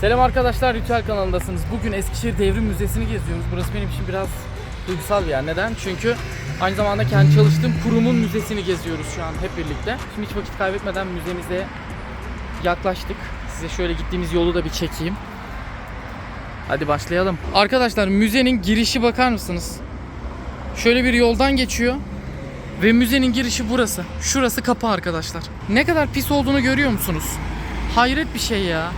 Selam arkadaşlar, Ritüel kanalındasınız. Bugün Eskişehir Devrim Müzesi'ni geziyoruz. Burası benim için biraz duygusal bir yer. Neden? Çünkü aynı zamanda kendi çalıştığım kurumun müzesini geziyoruz şu an hep birlikte. Şimdi hiç vakit kaybetmeden müzemize yaklaştık. Size şöyle gittiğimiz yolu da bir çekeyim. Hadi başlayalım. Arkadaşlar müzenin girişi bakar mısınız? Şöyle bir yoldan geçiyor. Ve müzenin girişi burası. Şurası kapı arkadaşlar. Ne kadar pis olduğunu görüyor musunuz? Hayret bir şey ya.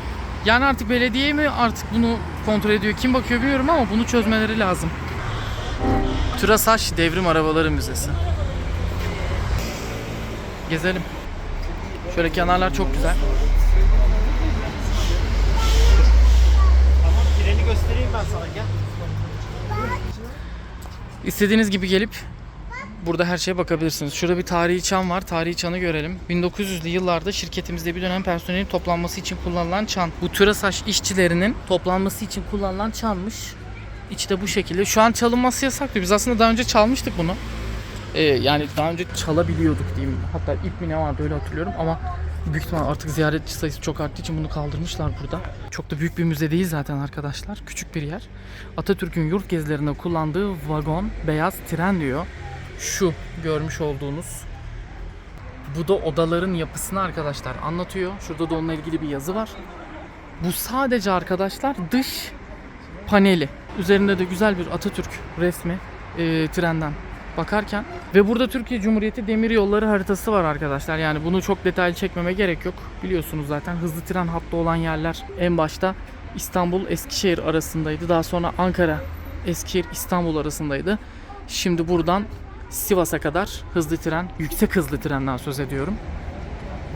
Yani artık belediye mi artık bunu kontrol ediyor? Kim bakıyor bilmiyorum ama bunu çözmeleri lazım. Türasaş Devrim Arabaları Müzesi. Gezelim. Şöyle kenarlar çok güzel. Tamam treni göstereyim ben sana gel. İstediğiniz gibi gelip burada her şeye bakabilirsiniz. Şurada bir tarihi çan var. Tarihi çanı görelim. 1900'lü yıllarda şirketimizde bir dönem personelin toplanması için kullanılan çan. Bu Türasaş işçilerinin toplanması için kullanılan çanmış. İçi de bu şekilde. Şu an çalınması yasaktı. Biz aslında daha önce çalmıştık bunu. Ee, yani daha önce çalabiliyorduk diyeyim. Hatta ip mi ne vardı öyle hatırlıyorum ama büyük ihtimal artık ziyaretçi sayısı çok arttığı için bunu kaldırmışlar burada. Çok da büyük bir müze değil zaten arkadaşlar. Küçük bir yer. Atatürk'ün yurt gezilerinde kullandığı vagon, beyaz tren diyor. Şu görmüş olduğunuz bu da odaların yapısını arkadaşlar anlatıyor. Şurada da onunla ilgili bir yazı var. Bu sadece arkadaşlar dış paneli. Üzerinde de güzel bir Atatürk resmi e, trenden bakarken ve burada Türkiye Cumhuriyeti Demir Yolları haritası var arkadaşlar. Yani bunu çok detaylı çekmeme gerek yok. Biliyorsunuz zaten hızlı tren hattı olan yerler en başta İstanbul Eskişehir arasındaydı. Daha sonra Ankara Eskişehir İstanbul arasındaydı. Şimdi buradan Sivas'a kadar hızlı tren, yüksek hızlı trenden söz ediyorum.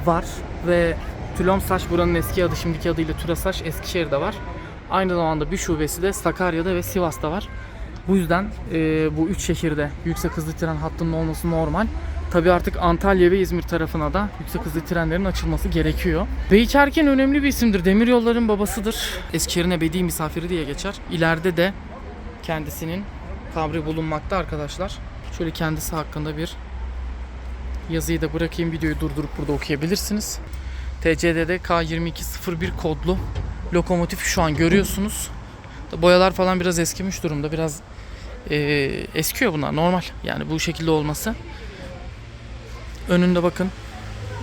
Var ve Tülomsaç buranın eski adı şimdiki adıyla Türasaç Eskişehir'de var. Aynı zamanda bir şubesi de Sakarya'da ve Sivas'ta var. Bu yüzden e, bu üç şehirde yüksek hızlı tren hattının olması normal. Tabi artık Antalya ve İzmir tarafına da yüksek hızlı trenlerin açılması gerekiyor. Beykerken önemli bir isimdir. Demir yolların babasıdır. Eskişehir'in ebedi misafiri diye geçer. İleride de kendisinin kabri bulunmakta arkadaşlar. Şöyle kendisi hakkında bir yazıyı da bırakayım. Videoyu durdurup burada okuyabilirsiniz. TCD'de K2201 kodlu lokomotif şu an görüyorsunuz. Boyalar falan biraz eskimiş durumda. Biraz e, eskiyor bunlar normal. Yani bu şekilde olması. Önünde bakın.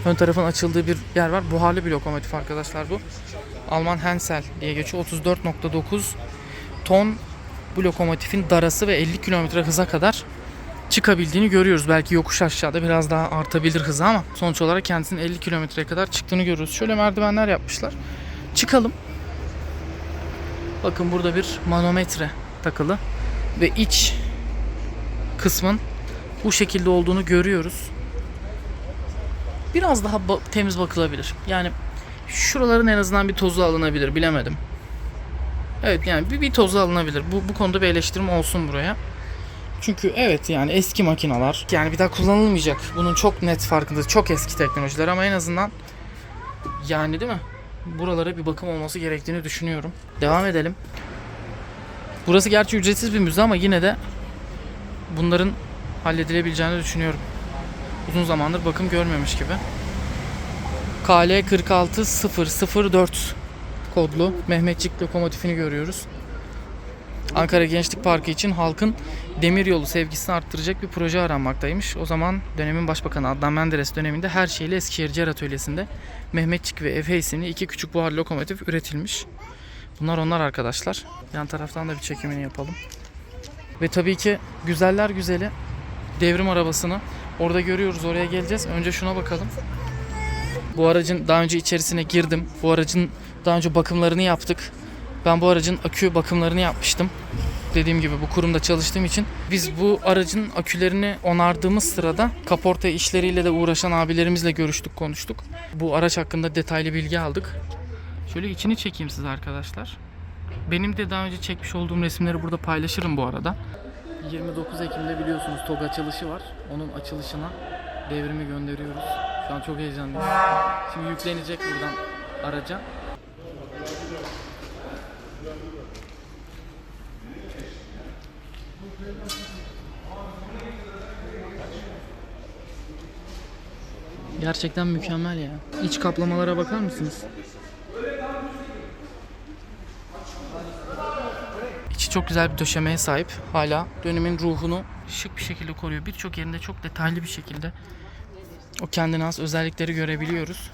Ön tarafın açıldığı bir yer var. Buharlı bir lokomotif arkadaşlar bu. Alman Hensel diye geçiyor. 34.9 ton bu lokomotifin darası ve 50 km hıza kadar çıkabildiğini görüyoruz. Belki yokuş aşağıda biraz daha artabilir hızı ama sonuç olarak kendisinin 50 kilometreye kadar çıktığını görüyoruz. Şöyle merdivenler yapmışlar. Çıkalım. Bakın burada bir manometre takılı ve iç kısmın bu şekilde olduğunu görüyoruz. Biraz daha ba- temiz bakılabilir. Yani şuraların en azından bir tozu alınabilir bilemedim. Evet yani bir, bir tozu alınabilir. Bu, bu konuda bir eleştirim olsun buraya. Çünkü evet yani eski makineler yani bir daha kullanılmayacak. Bunun çok net farkında. Çok eski teknolojiler ama en azından yani değil mi? Buralara bir bakım olması gerektiğini düşünüyorum. Devam edelim. Burası gerçi ücretsiz bir müze ama yine de bunların halledilebileceğini düşünüyorum. Uzun zamandır bakım görmemiş gibi. KL 46004 kodlu Mehmetçik lokomotifini görüyoruz. Ankara Gençlik Parkı için halkın demiryolu sevgisini arttıracak bir proje aranmaktaymış. O zaman dönemin başbakanı Adnan Menderes döneminde her şeyle Eskişehir Cer Atölyesi'nde Mehmetçik ve Efe isimli iki küçük buhar lokomotif üretilmiş. Bunlar onlar arkadaşlar. Yan taraftan da bir çekimini yapalım. Ve tabii ki güzeller güzeli devrim arabasını orada görüyoruz. Oraya geleceğiz. Önce şuna bakalım. Bu aracın daha önce içerisine girdim. Bu aracın daha önce bakımlarını yaptık. Ben bu aracın akü bakımlarını yapmıştım. Dediğim gibi bu kurumda çalıştığım için biz bu aracın akülerini onardığımız sırada kaporta işleriyle de uğraşan abilerimizle görüştük, konuştuk. Bu araç hakkında detaylı bilgi aldık. Şöyle içini çekeyim size arkadaşlar. Benim de daha önce çekmiş olduğum resimleri burada paylaşırım bu arada. 29 Ekim'de biliyorsunuz TOG açılışı var. Onun açılışına devrimi gönderiyoruz. Şu an çok heyecanlıyım. Şimdi yüklenecek buradan araca. Gerçekten mükemmel ya. İç kaplamalara bakar mısınız? içi çok güzel bir döşemeye sahip. Hala dönemin ruhunu şık bir şekilde koruyor. Birçok yerinde çok detaylı bir şekilde o kendine has özellikleri görebiliyoruz.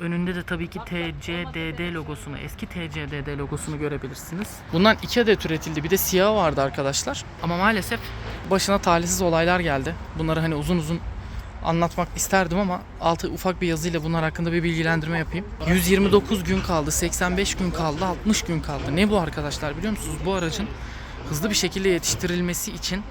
Önünde de tabii ki TCDD logosunu, eski TCDD logosunu görebilirsiniz. Bundan iki adet üretildi. Bir de siyahı vardı arkadaşlar. Ama maalesef başına talihsiz olaylar geldi. Bunları hani uzun uzun anlatmak isterdim ama altı ufak bir yazıyla bunlar hakkında bir bilgilendirme yapayım. 129 gün kaldı, 85 gün kaldı, 60 gün kaldı. Ne bu arkadaşlar biliyor musunuz? Bu aracın hızlı bir şekilde yetiştirilmesi için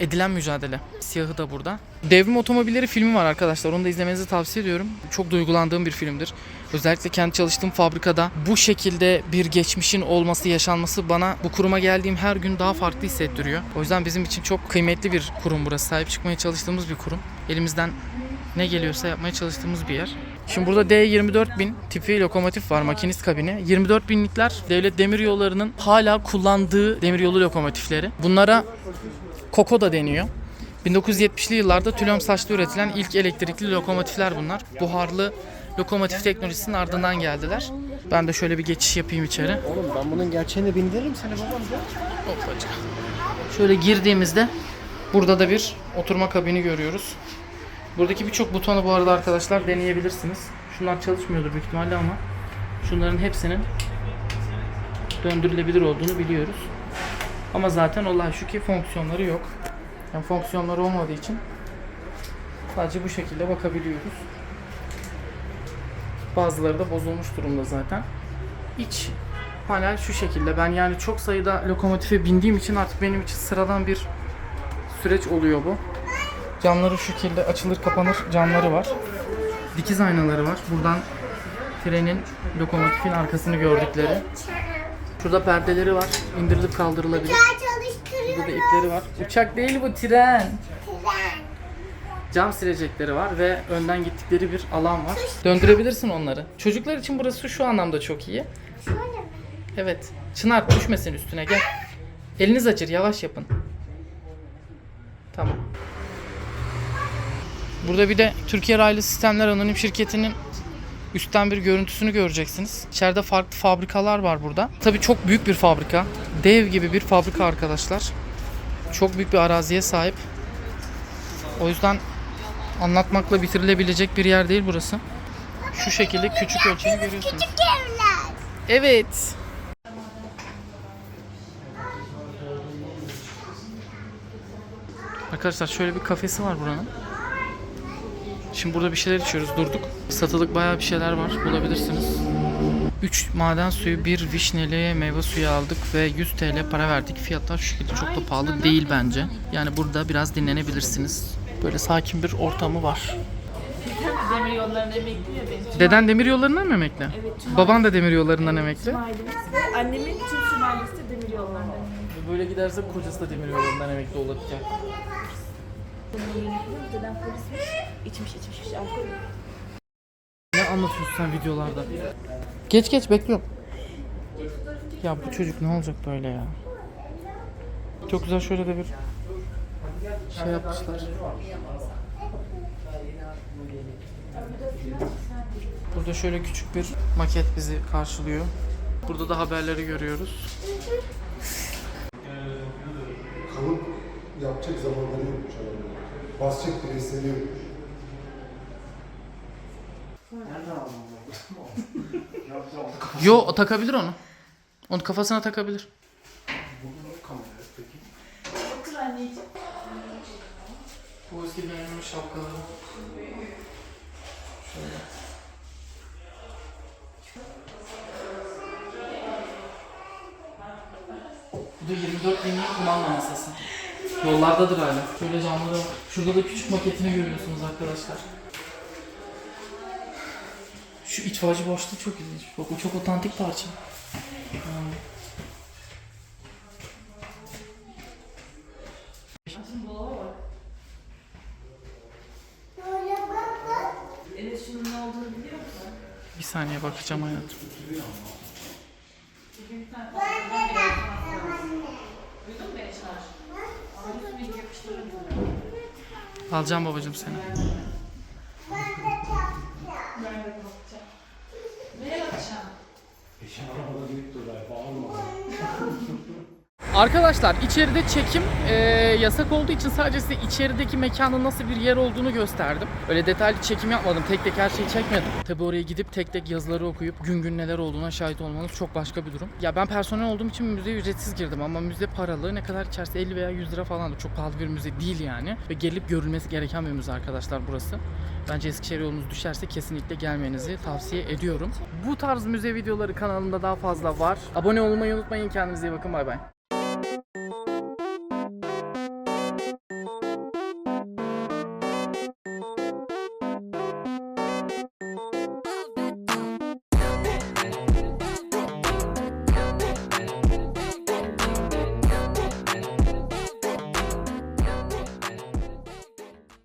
edilen mücadele. Siyahı da burada. Devrim Otomobilleri filmi var arkadaşlar. Onu da izlemenizi tavsiye ediyorum. Çok duygulandığım bir filmdir. Özellikle kendi çalıştığım fabrikada bu şekilde bir geçmişin olması, yaşanması bana bu kuruma geldiğim her gün daha farklı hissettiriyor. O yüzden bizim için çok kıymetli bir kurum burası. Sahip çıkmaya çalıştığımız bir kurum. Elimizden ne geliyorsa yapmaya çalıştığımız bir yer. Şimdi burada D24000 tipi lokomotif var makinist kabini. 24 binlikler devlet demiryollarının hala kullandığı demiryolu lokomotifleri. Bunlara Koko da deniyor. 1970'li yıllarda tülön saçlı üretilen ilk elektrikli lokomotifler bunlar. Buharlı lokomotif teknolojisinin ardından geldiler. Ben de şöyle bir geçiş yapayım içeri. Oğlum ben bunun gerçeğini bindiririm seni babam ya. Hoppacık. Şöyle girdiğimizde burada da bir oturma kabini görüyoruz. Buradaki birçok butonu bu arada arkadaşlar deneyebilirsiniz. Şunlar çalışmıyordur büyük ihtimalle ama şunların hepsinin döndürülebilir olduğunu biliyoruz. Ama zaten olay şu ki fonksiyonları yok. Yani fonksiyonları olmadığı için sadece bu şekilde bakabiliyoruz. Bazıları da bozulmuş durumda zaten. İç panel şu şekilde. Ben yani çok sayıda lokomotife bindiğim için artık benim için sıradan bir süreç oluyor bu. Camları şu şekilde açılır kapanır camları var. Dikiz aynaları var. Buradan trenin lokomotifin arkasını gördükleri. Şurada perdeleri var. İndirilip kaldırılabilir. Burada da ipleri var. Uçak değil bu tren. Cam silecekleri var ve önden gittikleri bir alan var. Döndürebilirsin onları. Çocuklar için burası şu anlamda çok iyi. Evet. Çınar düşmesin üstüne gel. Eliniz acır yavaş yapın. Tamam. Burada bir de Türkiye Raylı Sistemler Anonim Şirketi'nin üstten bir görüntüsünü göreceksiniz. İçeride farklı fabrikalar var burada. Tabii çok büyük bir fabrika. Dev gibi bir fabrika arkadaşlar. Çok büyük bir araziye sahip. O yüzden anlatmakla bitirilebilecek bir yer değil burası. Şu şekilde küçük ölçeğini görüyorsunuz. Evet. Arkadaşlar şöyle bir kafesi var buranın. Şimdi burada bir şeyler içiyoruz durduk. Satılık bayağı bir şeyler var bulabilirsiniz. 3 maden suyu, bir vişneli meyve suyu aldık ve 100 TL para verdik. Fiyatlar şu şekilde çok da pahalı değil bence. Yani burada biraz dinlenebilirsiniz. Böyle sakin bir ortamı var. Demir yollarına emekli ya benim. Deden demir yollarından mı emekli? Evet, tüm Baban da demir yollarından emekli. ailemiz. Annemin tüm sülalesi de demir yollarından emekli. Böyle giderse kocası da demir yollarından emekli olacak. Ne anlatıyorsun sen videolarda? Geç geç bekliyorum. Ya bu çocuk ne olacak böyle ya? Çok güzel şöyle de bir şey yapmışlar. Burada şöyle küçük bir maket bizi karşılıyor. Burada da haberleri görüyoruz. Yapacak zamanları yokmuş adamların. Basacak presleri yokmuş. Yo o takabilir onu. Onu kafasına takabilir. Otur anneciğim. Bu eski dönemin şapkaları. Şöyle. Bu da 24 binlik kumanda masası. Yollardadır hala. Şöyle camları var. Şurada da küçük maketini görüyorsunuz arkadaşlar. Şu vacı boşluğu çok ilginç. Bak o çok otantik parça. Bir saniye bakacağım hayatım. Alacağım babacığım seni. Arkadaşlar içeride çekim e, yasak olduğu için sadece size içerideki mekanın nasıl bir yer olduğunu gösterdim. Öyle detaylı çekim yapmadım. Tek tek her şeyi çekmedim. Tabi oraya gidip tek tek yazıları okuyup gün gün neler olduğuna şahit olmanız çok başka bir durum. Ya ben personel olduğum için müzeye ücretsiz girdim ama müze paralı. Ne kadar içerisi 50 veya 100 lira falan da çok pahalı bir müze değil yani. Ve gelip görülmesi gereken bir müze arkadaşlar burası. Bence Eskişehir yolunuz düşerse kesinlikle gelmenizi tavsiye ediyorum. Bu tarz müze videoları kanalımda daha fazla var. Abone olmayı unutmayın. Kendinize iyi bakın. Bay bay. Thank you.